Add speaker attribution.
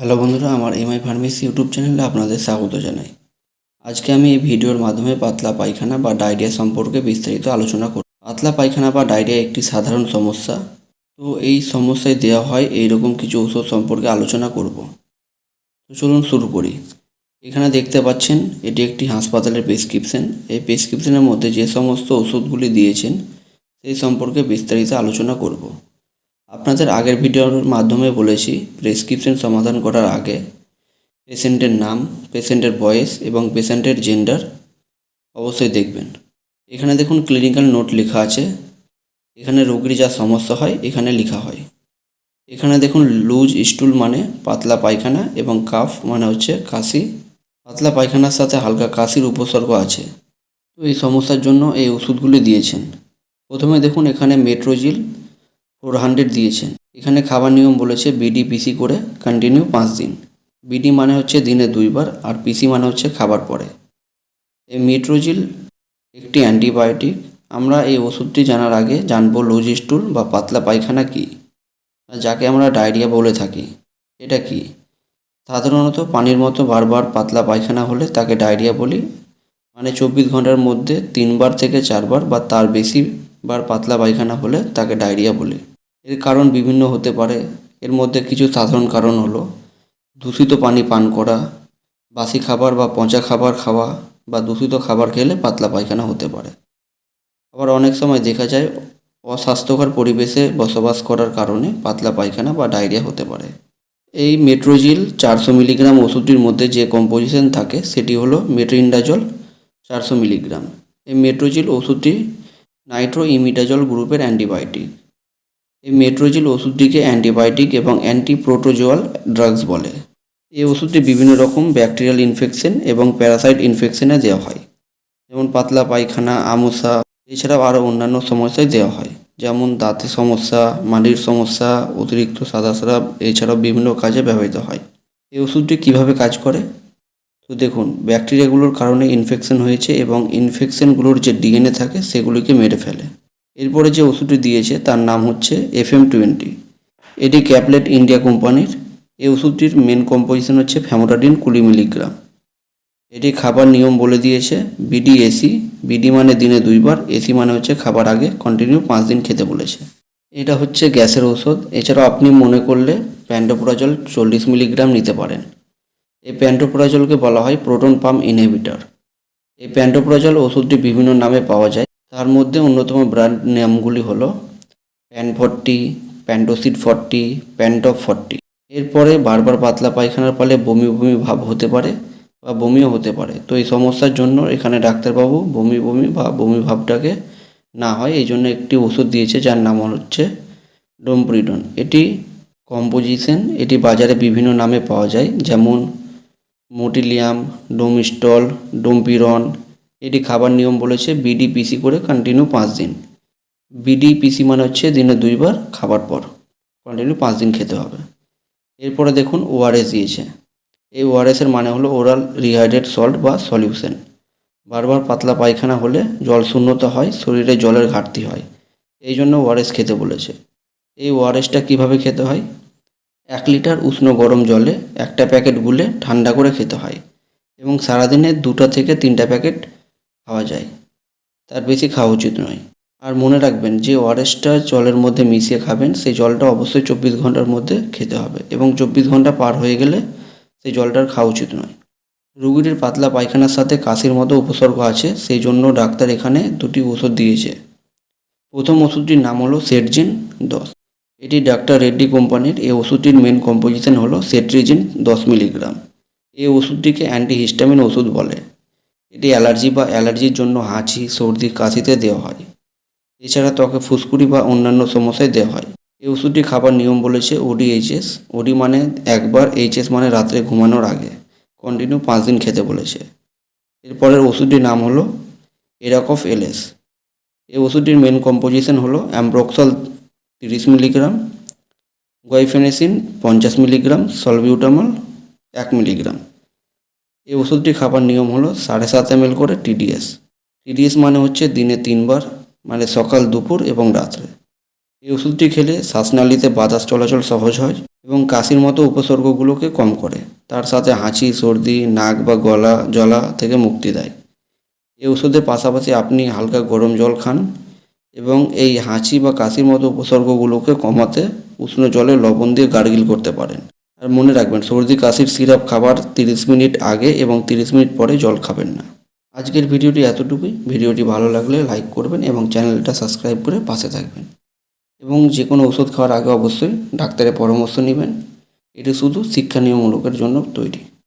Speaker 1: Hello বন্ধুরা, আমার MI pharmacy YouTube চ্যানেলে আপনাদের স্বাগত জানাই। আজকে আমি এই ভিডিওর মাধ্যমে পাতলা পায়খানা বা ডায়রিয়া সম্পর্কে বিস্তারিত আলোচনা করব। পাতলা পায়খানা বা ডায়রিয়া একটি সাধারণ সমস্যা। তো এই সমস্যায় দেওয়া হয় এইরকম কিছু ওষুধ সম্পর্কে আলোচনা করব। তো চলুন শুরু করি। এখানে দেখতে পাচ্ছেন, এটি একটি হাসপাতালের প্রেসক্রিপশন। এই প্রেসক্রিপশনের মধ্যে যে সমস্ত ওষুধগুলি দিয়েছেন, সেই সম্পর্কে বিস্তারিত আলোচনা করব। আপনাদের আগের ভিডিওর মাধ্যমে বলেছি প্রেসক্রিপশন সমাধান করার আগে পেশেন্টের নাম পেশেন্টের বয়স এবং পেশেন্টের জেন্ডার অবশ্যই দেখবেন। এখানে দেখুন ক্লিনিক্যাল নোট লেখা আছে। এখানে রোগীর যা সমস্যা হয়, এখানে লেখা হয়। এখানে দেখুন লুজ স্টুল মানে পাতলা পায়খানা এবং কাফ মানে হচ্ছে কাশি। পাতলা পায়খানার সাথে হালকা কাশির উপসর্গ আছে। তো এই সমস্যার জন্য এই ওষুধগুলি দিয়েছেন। প্রথমে দেখুন এখানে মেট্রোজিল ফোর হান্ড্রেড দিয়েছেন। এখানে খাবার নিয়ম বলেছে বিডি পিসি করে কন্টিনিউ পাঁচ দিন। বিডি মানে হচ্ছে দিনে দুইবার আর পিসি মানে হচ্ছে খাবার পরে। এই মেট্রোজিল একটি অ্যান্টিবায়োটিক আমরা এই ওষুধটি জানার আগে জানব লোজিস্টুল বা পাতলা পায়খানা কী? যাকে আমরা ডায়রিয়া বলে থাকি, এটা কি? সাধারণত পানির মতো বারবার পাতলা পায়খানা হলে তাকে ডায়রিয়া বলি। মানে চব্বিশ ঘণ্টার মধ্যে তিনবার থেকে চারবার বা তার বেশি বার পাতলা পায়খানা হলে তাকে ডায়রিয়া বলি। এর কারণ বিভিন্ন হতে পারে। এর মধ্যে কিছু সাধারণ কারণ হলো দূষিত পানি পান করা, বাসি খাবার বা পচা খাবার খাওয়া বা দূষিত খাবার খেলে পাতলা পায়খানা হতে পারে। আবার অনেক সময় দেখা যায় অস্বাস্থ্যকর পরিবেশে বসবাস করার কারণে পাতলা পায়খানা বা ডায়রিয়া হতে পারে। এই মেট্রোজিল চারশো মিলিগ্রাম ওষুধটির মধ্যে যে কম্পোজিশন থাকে সেটি হলো মেট্রিনডাজল চারশো মিলিগ্রাম। এই মেট্রোজিল ওষুধটি নাইট্রো ইমিডাজল গ্রুপের অ্যান্টিবায়োটিক। এই মেট্রোজিল ওষুধটিকে অ্যান্টিবায়োটিক এবং অ্যান্টিপ্রোটোজোয়াল ড্রাগস বলে। এই ওষুধটি বিভিন্ন রকম ব্যাকটেরিয়াল ইনফেকশন এবং প্যারাসাইট ইনফেকশনে দেওয়া হয়। যেমন পাতলা পায়খানা, আমসা, এছাড়াও আরও অন্যান্য সমস্যায় দেওয়া হয়। যেমন দাঁতের সমস্যা, মাড়ির সমস্যা, অতিরিক্ত সাদা স্রাব, এছাড়াও বিভিন্ন কাজে ব্যবহৃত হয়। এই ওষুধটি কীভাবে কাজ করে? তো দেখুন, ব্যাকটেরিয়াগুলোর কারণে ইনফেকশন হয়েছে এবং ইনফেকশনগুলোর যে ডিএনএ থাকে, সেগুলিকে মেরে ফেলে। এরপরে যে ওষুধটি দিয়েছে তার নাম হচ্ছে এফ এম টোয়েন্টি। এটি ক্যাপলেট ইন্ডিয়া কোম্পানির। এই ওষুধটির মেন কম্পোজিশন হচ্ছে ফ্যামোটাডিন কুড়ি মিলিগ্রাম। এটি খাবার নিয়ম বলে দিয়েছে বিডি এসি বিডি মানে দিনে দুইবার এসি মানে হচ্ছে খাবার আগে কন্টিনিউ পাঁচ দিন খেতে বলেছে। এটা হচ্ছে গ্যাসের ওষুধ এছাড়াও আপনি মনে করলে প্যান্টোপ্রাজল চল্লিশ মিলিগ্রাম নিতে পারেন। এই প্যান্টোপ্রাজলকে বলা হয় প্রোটন পাম্প ইনহিবিটর। এই প্যান্টোপ্রাজল ওষুধটি বিভিন্ন নামে পাওয়া যায়। তার মধ্যে অন্যতম ব্র্যান্ড নামগুলি হলো Pan forty Pantocid forty Pantop forty এরপরে বারবার পাতলা পায়খানার ফলে বমি বমি ভাব হতে পারে বা বমিও হতে পারে। তো এই সমস্যার জন্য এখানে ডাক্তারবাবু বমি বমি বা বমি ভাবটাকে না হয় এই জন্য একটি ওষুধ দিয়েছে যার নাম হচ্ছে ডোমপ্রিডন এটি কম্পোজিশন এটি বাজারে বিভিন্ন নামে পাওয়া যায়, যেমন মোটিলিয়াম ডোমিস্টল ডোমপিরন এটি খাবার নিয়ম বলেছে বিডি পিসি করে কন্টিনিউ পাঁচ দিন। বিডি পিসি মানে হচ্ছে দিনে দুইবার খাবার পর কন্টিনিউ পাঁচ দিন খেতে হবে। এরপরে দেখুন ওআরএস দিয়েছে। এই ওআরএসের মানে হলো ওরাল রিহাইড্রেট সল্ট বা সলিউশন বারবার পাতলা পায়খানা হলে জল শূন্যতা হয়, শরীরে জলের ঘাটতি হয়। এই জন্য ওআরএস খেতে বলেছে। এই ওআরএসটা কীভাবে খেতে হয়? এক লিটার উষ্ণ গরম জলে একটা প্যাকেট গুলে ঠান্ডা করে খেতে হয় এবং সারাদিনে দুটো থেকে তিনটা প্যাকেট খাওয়া যায়। তার বেশি খাওয়া উচিত নয়। আর মনে রাখবেন যে ওআরএসটা জলের মধ্যে মিশিয়ে খাবেন, সেই জলটা অবশ্যই চব্বিশ ঘণ্টার মধ্যে খেতে হবে এবং চব্বিশ ঘণ্টা পার হয়ে গেলে সেই জলটার খাওয়া উচিত নয়। রুগীটির পাতলা পায়খানার সাথে কাশির মতো উপসর্গ আছে, সেই জন্য ডাক্তার এখানে দুটি ওষুধ দিয়েছে। প্রথম ওষুধটির নাম হলো সেটজিন দশ। এটি ডাক্তার রেড্ডি কোম্পানির, এই ওষুধটির মেন কম্পোজিশন হলো সেট্রিজিন দশ মিলিগ্রাম। এই ওষুধটিকে অ্যান্টিহিস্টামিন ওষুধ বলে। এটি অ্যালার্জি বা অ্যালার্জির জন্য হাঁচি, সর্দি, কাশিতে দেওয়া হয়। এছাড়া ত্বকে ফুসকুড়ি বা অন্যান্য সমস্যায় দেওয়া হয়। এই ওষুধটি খাবার নিয়ম বলেছে ওডি ওডিএইচএস ওডি মানে একবার এইচএস মানে রাত্রে ঘুমানোর আগে। কন্টিনিউ পাঁচ দিন খেতে বলেছে। এরপরের ওষুধটির নাম হলো এরাকফ এলএস এই ওষুধটির মেন কম্পোজিশন হলো অ্যাম্ব্রক্সল তিরিশ মিলিগ্রাম গোয়াইফেনেসিন পঞ্চাশ মিলিগ্রাম সলবিউটামল এক মিলিগ্রাম। এই ওষুধটি খাবার নিয়ম হলো সাড়ে সাত এম করে টিডিএস। টিডিএস মানে হচ্ছে দিনে তিনবার মানে সকাল, দুপুর এবং রাত্রে। এই ওষুধটি খেলে শ্বাসনালীতে বাতাস চলাচল সহজ হয় এবং কাশির মতো উপসর্গগুলোকে কম করে। তার সাথে হাঁচি, সর্দি, নাক বা গলা জলা থেকে মুক্তি দেয়। এই ওষুধের পাশাপাশি আপনি হালকা গরম জল খান এবং এই হাঁচি বা কাশির মতো উপসর্গগুলোকে কমাতে উষ্ণ জলে লবণ দিয়ে গার্গিল করতে পারেন। আর মনে রাখবেন সর্দি কাশির সিরাপ খাবার তিরিশ মিনিট আগে এবং তিরিশ মিনিট পরে জল খাবেন না। আজকের ভিডিওটি এতটুকুই। ভিডিওটি ভালো লাগলে লাইক করবেন এবং চ্যানেলটা সাবস্ক্রাইব করে পাশে থাকবেন। এবং যে কোনো ওষুধ খাওয়ার আগে অবশ্যই ডাক্তারের পরামর্শ নেবেন। এটি শুধু শিক্ষানীয়মূলকের জন্য তৈরি।